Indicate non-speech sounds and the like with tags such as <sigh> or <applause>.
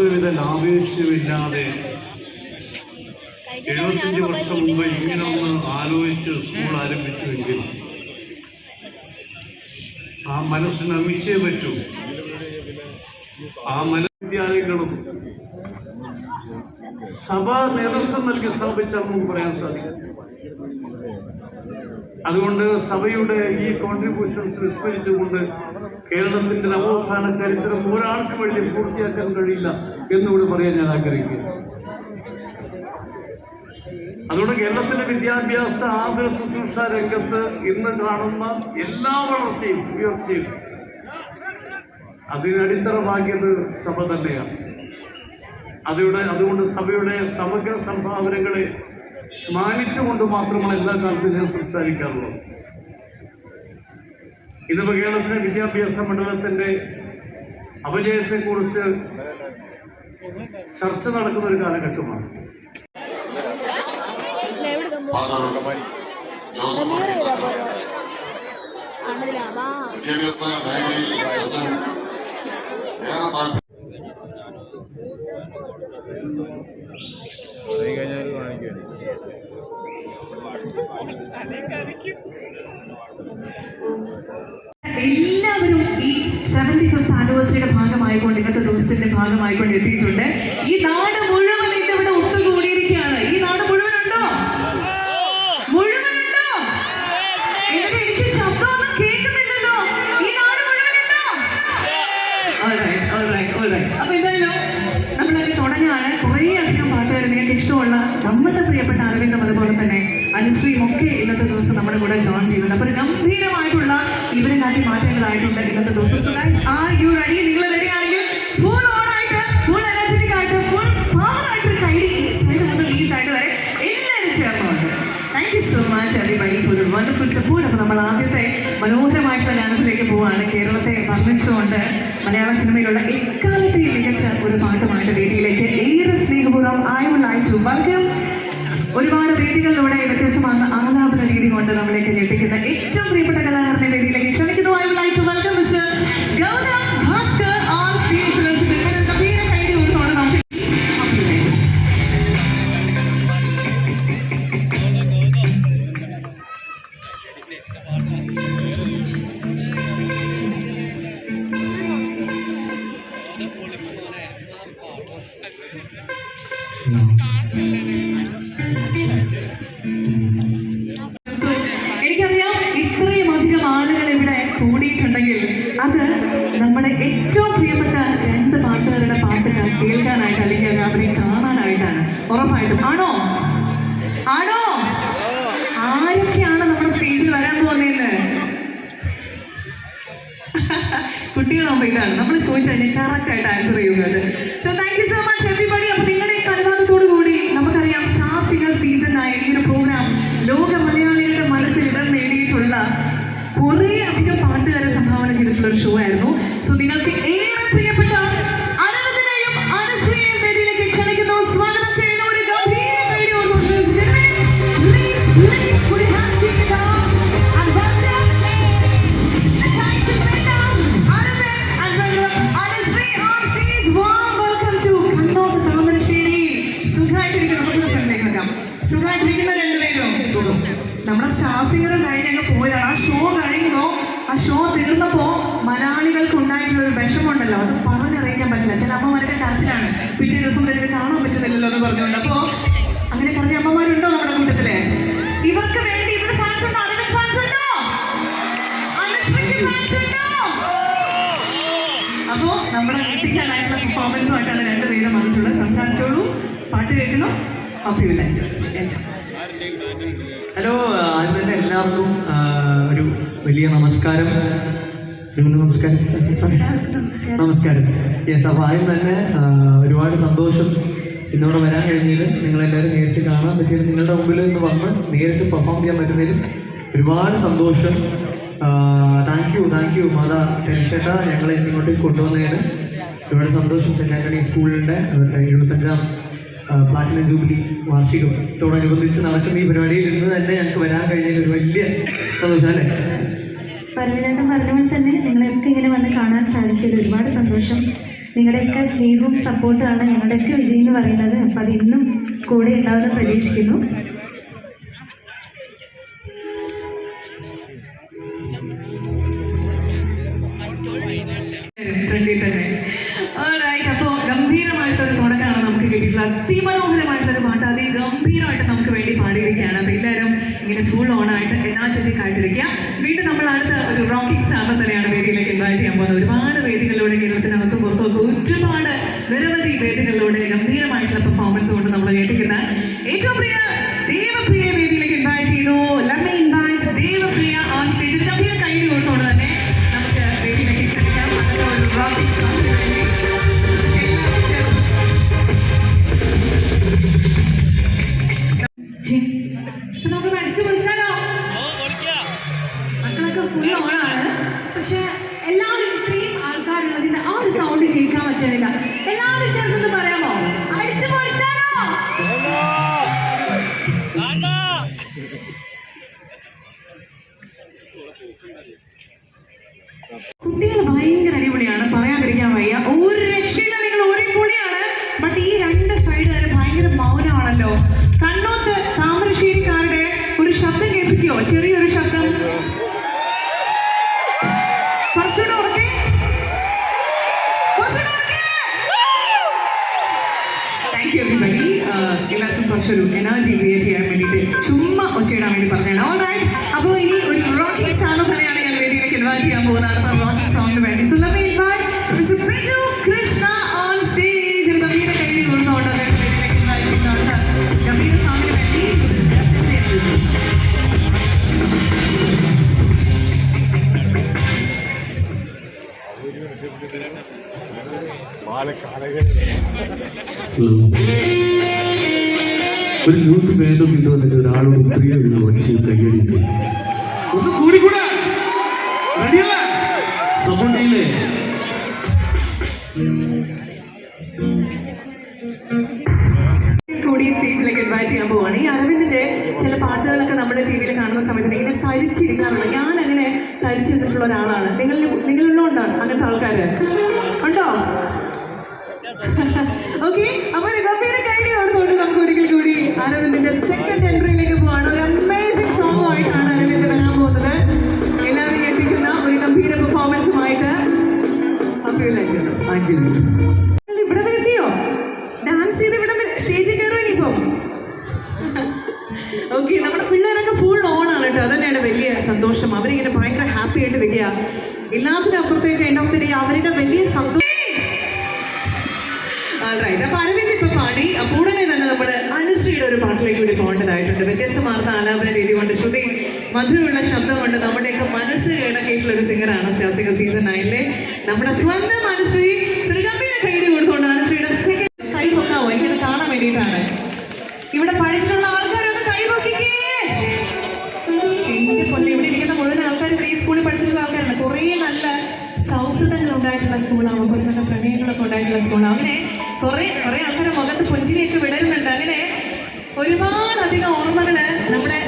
യാതൊരുവിധ ലാഭേച്ഛയുമില്ലാതെ എഴുപത്തഞ്ച് വർഷം മുമ്പ് ഇങ്ങനെ ഒന്ന് ആലോചിച്ച് സ്കൂൾ ആരംഭിച്ചുവെങ്കിൽ ആ മനസ്സിന് അമിച്ചേ പറ്റൂ. ആ മനവിദ്യാലയങ്ങളും സഭ നേതൃത്വം നൽകി സ്ഥാപിച്ച നമുക്ക് പറയാൻ സാധിക്കും. അതുകൊണ്ട് സഭയുടെ ഈ കോൺട്രിബ്യൂഷൻസ് വിസ്മരിച്ചുകൊണ്ട് കേരളത്തിന്റെ നവോത്ഥാന ചരിത്രം ഒരാൾക്ക് വേണ്ടി പൂർത്തിയാക്കാൻ കഴിയില്ല എന്നുകൂടി പറയാൻ ഞാൻ ആഗ്രഹിക്കുന്നു. അതുകൊണ്ട് കേരളത്തിന്റെ വിദ്യാഭ്യാസ ആദര ശുശ്രൂഷ രംഗത്ത് ഇന്ന് കാണുന്ന എല്ലാ വളർച്ചയും ഉയർച്ചയും അതിനടിത്തറ പാകിയത് സഭ തന്നെയാണ്. അതിവിടെ അതുകൊണ്ട് സഭയുടെ സമഗ്ര സംഭാവനകളെ മാനിച്ചുകൊണ്ട് മാത്രമാണ് എല്ലാ കാലത്തും ഞാൻ സംസാരിക്കാറുള്ളത്. ഇന്നിപ്പോ കേരളത്തിലെ വിദ്യാഭ്യാസ മണ്ഡലത്തിന്റെ അപജയത്തെക്കുറിച്ച് ചർച്ച നടക്കുന്ന ഒരു കാലഘട്ടമാണ്. വിദ്യാഭ്യാസ മേഖലയിൽ ഏറെ താല്പര്യം എല്ലാവരും ഈ സെവന്റി ഫിഫ്ത് ആനിവേഴ്സറിയുടെ ഭാഗമായിക്കൊണ്ട് ഇന്നത്തെ ദിവസത്തിന്റെ ഭാഗമായിക്കൊണ്ട് എത്തിയിട്ടുണ്ട്. ഈ നാട് അപ്പൊ എന്തായാലും നമ്മളത് തുടങ്ങാണ് കുറേ അധികം പാട്ടുകാർ നിങ്ങൾക്ക് ഇഷ്ടമുള്ള നമ്മുടെ പ്രിയപ്പെട്ട അരവിന്ദം അതുപോലെ തന്നെ അനുശ്രീയും ഒക്കെ ഇന്നത്തെ ദിവസം നമ്മുടെ കൂടെ ജോയിൻ ചെയ്യുന്നുണ്ട്. അപ്പൊ ഗംഭീരമായിട്ടുള്ള ഇവരെ കാട്ടി മാറ്റങ്ങളായിട്ടുണ്ട് ഇന്നത്തെ ദിവസം. So guys are you ready നിങ്ങൾ റെഡി ഫുൾ ഓൺ ആയിട്ട് ഫുൾ എനർജറ്റിക് ഫുൾ പവർ ആയിട്ട് കൈഡി ഈ സൈഡ് മുതൽ ഈ so much everybody for wonderful support അപ്പോൾ നമ്മൾ ആദ്യത്തെ മനോഹരമായിട്ടുള്ള ഗാനത്തിലേക്ക് പോവുകയാണ്. കേരളത്തെ വർണിച്ചുകൊണ്ട് മലയാള സിനിമയിലുള്ള എക്കാലത്തെയും മികച്ച ഒരു പാട്ടുമായിട്ട് വേദിയിലേക്ക്. ഏറെ സ്നേഹപൂർവം I would like to welcome ഒരുപാട് വേദികളിലൂടെ വ്യത്യസ്തമാകുന്ന ആലാപന രീതി കൊണ്ട് നമ്മളേക്ക് ഞെട്ടിക്കുന്ന ഏറ്റവും പ്രിയപ്പെട്ട കലാകാരനെ വേദിയിലേക്ക് ഏറ്റവും പ്രിയപ്പെട്ട രണ്ട് പാട്ടുകാരുടെ പാട്ട് കേൾക്കാനായിട്ട് അല്ലെങ്കിൽ അവരെ കാണാനായിട്ടാണ്. ഉറപ്പായിട്ടും. ആണോ? ആണോ? ആരൊക്കെയാണ് നമ്മുടെ സ്റ്റേജിൽ വരാൻ പോകുന്നതെന്ന്? കുട്ടികളാകുമ്പോൾ ഇതാണ്. നമ്മൾ ചോദിച്ചാൽ കറക്റ്റ് ആയിട്ട് ആൻസർ ചെയ്യുന്നത്. So thank you so much everybody അപ്പൊ നിങ്ങളുടെ അനുവാദത്തോടു കൂടി നമുക്കറിയാം സ്റ്റാർ സിംഗർ സീസൺ ആയ ഈ ഒരു പ്രോഗ്രാം ലോക മലയാളികളുടെ മനസ്സിൽ ഇടം നേടിയിട്ടുള്ള കുറേ അധികം പാട്ടുകാരെ സംഭാവന ചെയ്തിട്ടുള്ള ഒരു ഷോ ആയിരുന്നു. നമ്മുടെ സ്റ്റാർ സിംഗർ കഴിഞ്ഞങ്ങ് പോയതാണ്. ആ ഷോ കഴിയുമ്പോൾ ആ ഷോ തീർന്നപ്പോ മലയാളികൾക്ക് ഉണ്ടായിട്ടുള്ള ഒരു വിഷമുണ്ടല്ലോ അത് പറഞ്ഞറിയിക്കാൻ പറ്റില്ല. ചില അമ്മമാരുടെ ചർച്ചയാണ് പിറ്റേ ദിവസം തന്നെ കാണാൻ പറ്റുന്നില്ലല്ലോ എന്ന് പറഞ്ഞുകൊണ്ട്. അപ്പോ അങ്ങനെ കുറേ അമ്മമാരുണ്ടോ നമ്മുടെ കൂട്ടത്തിൽ? ഇവർക്ക് വേണ്ടി ഇവിടെ ഫാൻസ് ഉണ്ടോ? ഫാൻസ് ഉണ്ടോ? അപ്പോ നമ്മുടെ എത്തിക്കാനായിട്ടുള്ള പെർഫോമൻസുമായിട്ടാണ് രണ്ടുപേരും വന്നിട്ടുള്ളത്. സംസാരിച്ചോളൂ. പാട്ട് കേൾക്കണം. അപ്പൊ യു ലൈക്ക് ഹലോ ആദ്യം തന്നെ എല്ലാവർക്കും ഒരു വലിയ നമസ്കാരം. നമസ്കാരം. നമസ്കാരം. യെസ് അപ്പോൾ ആദ്യം തന്നെ ഒരുപാട് സന്തോഷം ഇന്നിവിടെ വരാൻ കഴിഞ്ഞതിൽ നിങ്ങളെല്ലാവരും നേരിട്ട് കാണാൻ പറ്റിയത് നിങ്ങളുടെ മുമ്പിൽ നിന്ന് വന്ന് നേരിട്ട് പെർഫോം ചെയ്യാൻ പറ്റുന്നതിൽ ഒരുപാട് സന്തോഷം. താങ്ക് യു താങ്ക് യു മാതാ ടെൻഷേട്ടാ ഞങ്ങളെ ഇങ്ങോട്ട് കൊണ്ടുവന്നതിന് ഒരുപാട് സന്തോഷം. ആന്റണി സ്കൂളിന്റെ എഴുപത്തഞ്ചാം പ്ലാറ്റിനം ജൂബിലി വാർഷികത്തോടനുബന്ധിച്ച് നടക്കുന്ന ഈ പരിപാടിയിൽ ഇന്ന് തന്നെ ഞങ്ങൾക്ക് വരാൻ കഴിഞ്ഞതിൽ ഒരു വലിയ സന്തോഷം അല്ലേ? പരമചേട്ടൻ പറഞ്ഞ പോലെ തന്നെ നിങ്ങളെയൊക്കെ ഇങ്ങനെ വന്ന് കാണാൻ സാധിച്ചത് ഒരുപാട് സന്തോഷം. നിങ്ങളുടെയൊക്കെ സ്നേഹവും സപ്പോർട്ടുമാണ് ഞങ്ങളുടെയൊക്കെ വിജയം എന്ന് പറയുന്നത്. അപ്പം അത് ഇന്നും കൂടെ ഉണ്ടാവുമെന്ന് പ്രതീക്ഷിക്കുന്നു. ഒരുപാട് വേദികളിലൂടെ കേരളത്തിനകത്തും പുറത്തൊക്കെ ഒരുപാട് നിരവധി വേദികളിലൂടെ ഗംഭീരമായിട്ടുള്ള പെർഫോമൻസ് കൊണ്ട് നമ്മൾ കേട്ടിരിക്കുന്ന ഏറ്റവും പ്രിയ ചുമ്മാ ഒച്ചയിടാൻ വേണ്ടി പറഞ്ഞാണ് ഓൾ റൈറ്റ് അപ്പോൾ ഇനി ഒരു റോക്കിംഗ് സാധനം തന്നെയാണ് ഞാൻ വേദിയിലേക്ക് ഇൻവൈറ്റ് ചെയ്യാൻ പോകുന്നത്. അടുത്ത റോക്കിംഗ് സോങ്ങിന് വേണ്ടി. So let me invite mister Biju Krishna on stage ഒരു ഗംഭീര കൈഡി കൊടുത്തുകൊണ്ട് അദ്ദേഹം വേദിയിലേക്ക് ഇൻവൈറ്റ് ചെയ്യുന്നുണ്ട്. ഗംഭീര സോങ്ങിന് വേണ്ടി. ഒരു ന്യൂസ് വേണ്ടോ ഇല്ലോ എന്നിട്ട് ഒരാളോട് ഇത്രയും ഒരു ഒച്ച കയ്യടി ഒന്ന് കൂടിക്കൂടെ? റെഡിയല്ല സ്റ്റേജിലേക്ക് പോവാണ്. ഈ ചില പാട്ടുകളൊക്കെ കാണുന്ന സമയത്ത് ഞാൻ അങ്ങനെ ഒരാളാണ്. നിങ്ങൾ നിങ്ങളിലുണ്ടോ അങ്ങനത്തെ ആൾക്കാര്? ഉണ്ടോ? <laughs> ഓക്കെ അപ്പൊ അരവിന്ദിന്റെ സെക്കൻഡ് എൻട്രിയിലേക്ക് പോവാണ്? ഒരു അമേസിംഗ് സോങ് ആയിട്ടാണ് അരവിന്ദ് വരാൻ പോകുന്നത്. എല്ലാവരും എത്തിക്കുന്ന ഒരു ഗംഭീര പെർഫോമൻസുമായിട്ട് ഡാൻസ് നമ്മുടെ ഫുൾ ഓൺ ആണ് വലിയ സന്തോഷം. അവരിങ്ങനെ ഭയങ്കര ഹാപ്പി ആയിട്ട് വരിക എല്ലാത്തിനും അപ്പുറത്തേക്ക് എന്റെ ഒത്തിരി അവരുടെ വലിയ സന്തോഷം. അപ്പൊ അരവിന്ദ് ഇപ്പൊ പാടി. അപ്പൊ ഉടനെ തന്നെ നമ്മുടെ അനുശ്രീയുടെ ഒരു കൂടി വ്യത്യസ്തമാർന്ന ആലാപന രീതി കൊണ്ട് ശ്രുതി മധുരമുള്ള ശബ്ദം കൊണ്ട് നമ്മുടെയൊക്കെ മനസ്സ് ഇടക്കിയിട്ടുള്ള ഒരു സിംഗറാണ് ശാസിക സീസൺ നയനിലെ നമ്മുടെ സ്വന്തം അനുശ്രീ ഒരു ഗംഭീര കൈഡി കൊടുത്തുകൊണ്ട് അനുശ്രീയുടെ സെക്കൻഡ് കൈ പൊക്കാവോ? എനിക്കത് കാണാൻ വേണ്ടിയിട്ടാണ്. ഇവിടെ പഠിച്ചിട്ടുള്ള ആൾക്കാരൊന്ന് കൈ പൊക്കിക്കേ. ഇവിടെ ഇരിക്കുന്ന മുഴുവൻ ആൾക്കാർ ഈ സ്കൂളിൽ പഠിച്ചിട്ടുള്ള ആൾക്കാരാണ്. കുറേ നല്ല സൗഹൃദങ്ങൾ ഉണ്ടായിട്ടുള്ള സ്കൂളാണ്. കുറേ നല്ല പ്രണയങ്ങളൊക്കെ ഉണ്ടായിട്ടുള്ള സ്കൂളാണ്. അങ്ങനെ കുറേ കുറേ ആൾക്കാരുടെ മുഖത്ത് പുഞ്ചിരിയൊക്കെ വിടരുന്നുണ്ട്. അങ്ങനെ ഒരുപാടധികം ഓർമ്മകൾ നമ്മുടെ